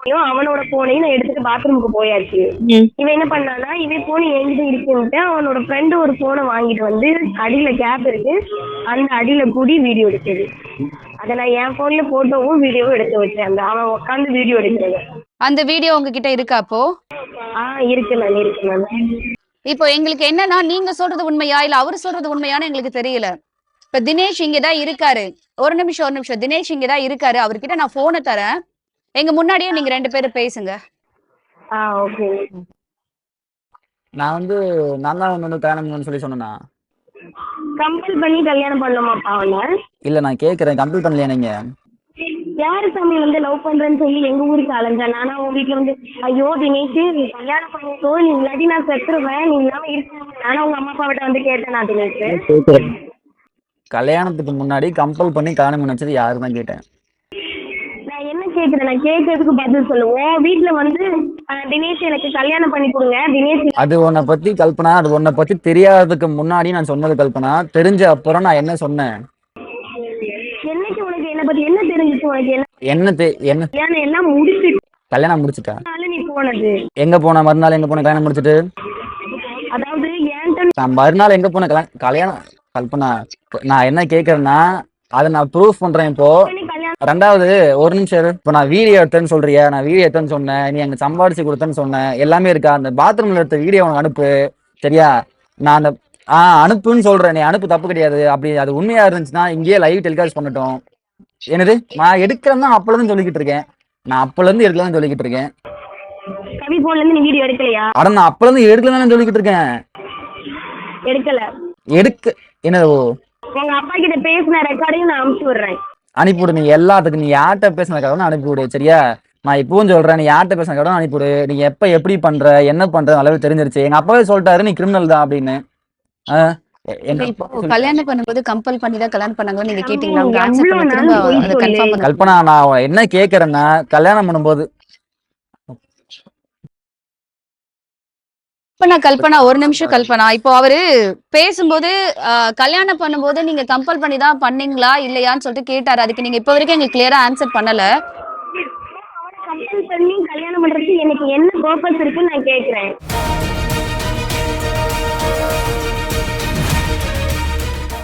போனையும் அவனோட போனையும் நான் எடுத்துட்டு பாத்ரூமுக்கு போயாச்சு. இவன் என்ன பண்ணானா இவன் போன் என்கிட்ட இருக்குன்ட்டு அவனோட ஃப்ரெண்டு ஒரு போனை வாங்கிட்டு வந்து அடியில கேப் இருக்கு. அந்த அடியில கூடி வீடியோ எடுத்தது. அதை நான் என் போன்ல போட்டோவும் வீடியோவும் எடுத்து வச்சேன். அந்த அவன் உட்காந்து வீடியோ எடுக்கிறது. அந்த வீடியோ உங்ககிட்ட இருக்கா அப்போ? ஆ இருக்கு மேம் இருக்கு மேம் இப்போ எங்களுக்கு என்னன்னா நீங்க சொல்றது உண்மையா? இல்ல அவர் சொல்றது உண்மையான்னு எங்களுக்கு தெரியல. இப்ப தினேஷ் இங்கதான் இருக்காரு. ஒரு நிமிஷம் ஒரு நிமிஷம். தினேஷ் இங்கதான் இருக்காரு. அவர்கிட்ட நான் போனை தரேன். எங்க முன்னாடியே நீங்க ரெண்டு பேரும் பேசுங்க. ஆ ஓகே. நான் வந்து நான் தான் வந்து கல்யாணம் பண்ணணும்னு சொல்லி சொன்னேனா? கம்பல் பண்ணி கல்யாணம் பண்ணோமாப்பா அவனை? இல்லை நான் கேட்குறேன் கம்ப்ளீட் பண்ணலையா நீங்க? யாரு சாமி வந்து லவ் பண்றேன்னு சொல்லி எங்க ஊருக்கு அலைஞ்சேன் நானா உன் வீட்டுல வந்து ஐயோ தினேஷ் நீ கல்யாணம் பண்ணிக்கோ நீ இல்லாட்டி நான் செத்துருவேன் நீ இல்லாம இருக்க நானும் உங்க அம்மா அப்பாவிட்ட வந்து கேட்டேன் நான் தினேஷ். கேட்குறேன் கல்யாணத்துக்கு முன்னாடி கம்பல் பண்ணி கல்யாணம் பண்ண வச்சது யாரு தான் கேட்டேன். கேக்குறேன் நான் கேட்கறதுக்கு பதில் சொல்லுவோம். வீட்டுல வந்து தினேஷ் எனக்கு கல்யாணம் பண்ணி கொடுங்க. தினேஷ் அது உன்னை பத்தி கல்பனா அது உன்னை பத்தி தெரியாததுக்கு முன்னாடி நான் சொன்னது கல்பனா. தெரிஞ்ச அப்புறம் நான் என்ன சொன்னேன்? என்னைக்கு உனக்கு என்ன பத்தி என்ன தெரிஞ்சுச்சு உனக்கு? என்ன என்ன தெ- என்ன கல்யாணம் எல்லாம் முடிச்சுட்டு கல்யாணம் முடிச்சிட்டேன் நீ போனது. எங்க போன மறுநாள் எங்க போன கல்யாணம் முடிச்சிட்டு? அதாவது ஏன்ட்ட நான் மறுநாள் எங்க போன கல்யாணம் கல்யாணம் கல்பனா நான் என்ன கேக்குறேன்னா அதை நான் ப்ரூஃப் பண்றேன் இப்போ. ரெண்டாவது ஒரு நிமிஷம். இப்போ நான் வீடியோ எடுத்தேன்னு சொல்றியா? நான் வீடியோ எடுத்தேன்னு சொன்னேன். நீ அங்க சம்பாதிச்சு கொடுத்தேன்னு சொன்னேன். எல்லாமே இருக்கா? அந்த பாத்ரூம்ல எடுத்த வீடியோ உனக்கு அனுப்பு. சரியா? நான் அந்த ஆ அனுப்புன்னு சொல்றேன். நீ அனுப்பு தப்பு கிடையாது. அப்படி அது உண்மையா இருந்துச்சுன்னா இங்கேயே லைவ் டெலிகாஸ்ட் பண்ணட்டும். என்னது? நான் எடுக்கிறேன் தான் அப்பல இருந்து சொல்லிக்கிட்டு இருக்கேன். நான் அப்பல இருந்து எடுக்கலாம்னு சொல்லிக்கிட்டு இருக்கேன். கவி போன்ல இருந்து நீ வீடியோ எடுக்கலையா? அட நான் அப்பல இருந்து எடுக்கலாம்னு சொல்லிக்கிட்டு இருக்கேன். எடுக்கல. எடுக்க என்னது உங்க அப்பா கிட்ட பேசின ரெக்கார்டையும் நான் அனுப்பிச்சு விடுறேன். அனுப்பிவிடு நீ எல்லாத்துக்கும் நீ யார்கிட்ட பேசின கடவுள் அனுப்பிவிடு சரியா? நான் இப்பவும் சொல்றேன் நீ யார்கிட்ட பேசின கடவுள் அனுப்பிவிடு. நீ எப்ப எப்படி பண்ற என்ன பண்ற அளவு தெரிஞ்சிருச்சு. எங்க அப்பாவே சொல்லிட்டாரு நீ கிரிமினல் தான் அப்படின்னு. கல்யாணம் பண்ணும்போது கம்பல் பண்ணி தான் கல்யாணம் பண்ணாங்கன்னு நீங்க கேட்டீங்களா? கல்பனா நான் என்ன கேக்குறேன்னா கல்யாணம் பண்ணும்போது கல்பனா கல்பனா ஒரு நிமிஷம் கல்பனா. இப்போ அவரு பேசும்போது கல்யாணம் பண்ணும்போது நீங்க கம்பல் பண்ணி தான் பண்ணீங்களா இல்லையான்னு சொல்லிட்டு கேட்டாரு. அதுக்கு நீங்க இப்ப வரைக்கும் எங்களுக்கு கிளியரா ஆன்சர் பண்ணல. கல்யாணம் பண்றதுக்கு எனக்கு என்ன பர்பஸ் இருக்குன்னு நான் கேக்குறேன்.